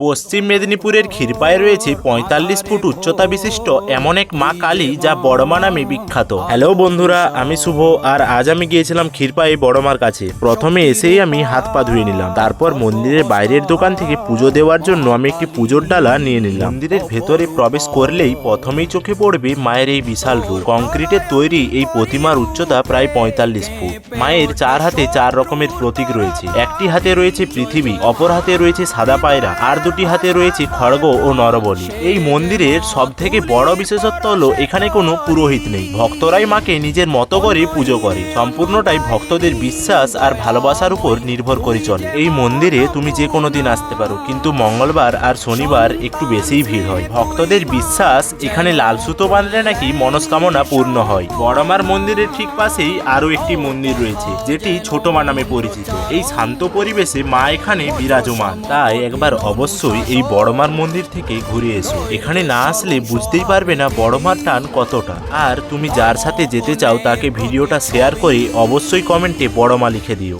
পশ্চিম মেদিনীপুরের ক্ষীরপায়ে রয়েছে পঁয়তাল্লিশ ফুট উচ্চতা বিশিষ্ট এমন এক মা কালী যা বড়মা নামে বিখ্যাত। হ্যালো বন্ধুরা, আমি শুভ আর আজ আমি গিয়েছিলাম ক্ষীরপায়ে বড়মার কাছে। প্রথমে এসেই আমি হাত পা ধুয়ে নিলাম। তারপর মন্দিরের বাইরের দোকান থেকে পুজো দেওয়ার জন্য আমি একটি পুজোর ডালা নিয়ে নিলাম। মন্দিরের ভেতরে প্রবেশ করলেই প্রথমেই চোখে পড়বে মায়ের এই বিশাল রূপ। কংক্রিটের তৈরি এই প্রতিমার উচ্চতা প্রায় পঁয়তাল্লিশ ফুট। মায়ের চার হাতে চার রকমের প্রতীক রয়েছে। একটি হাতে রয়েছে পৃথিবী, অপর হাতে রয়েছে সাদা পায়রা। আর দুটি হাতে রয়েছে খড়গ ও নরবলি। এই মন্দিরের সব থেকে বড় বিশেষত্ব হলো, এখানে কোনো পুরোহিত নেই। ভক্তরাই মাকে নিজের মতো করে পুজো করে। সম্পূর্ণটাই ভক্তদের বিশ্বাস আর ভালোবাসার উপর নির্ভর করে চলে। এই মন্দিরে তুমি যে কোনো দিন আসতে পারো, কিন্তু মঙ্গলবার আর শনিবার একটু বেশিই ভিড় হয়। ভক্তদের বিশ্বাস, এখানে লাল সুতো বাঁধলে নাকি মনস্কামনা পূর্ণ হয়। বড়মার মন্দিরের ঠিক পাশেই আরও একটি মন্দির রয়েছে, যেটি ছোট মা নামে পরিচিত। এই শান্ত পরিবেশে মা এখানে বিরাজমান। তাই একবার অবশ্যই এই বড়মার মন্দির থেকে ঘুরে এসো। এখানে না আসলে বুঝতেই পারবে না বড়মার টান কতটা। আর তুমি যার সাথে যেতে চাও তাকে ভিডিওটা শেয়ার করে অবশ্যই কমেন্টে বড়মা লিখে দিও।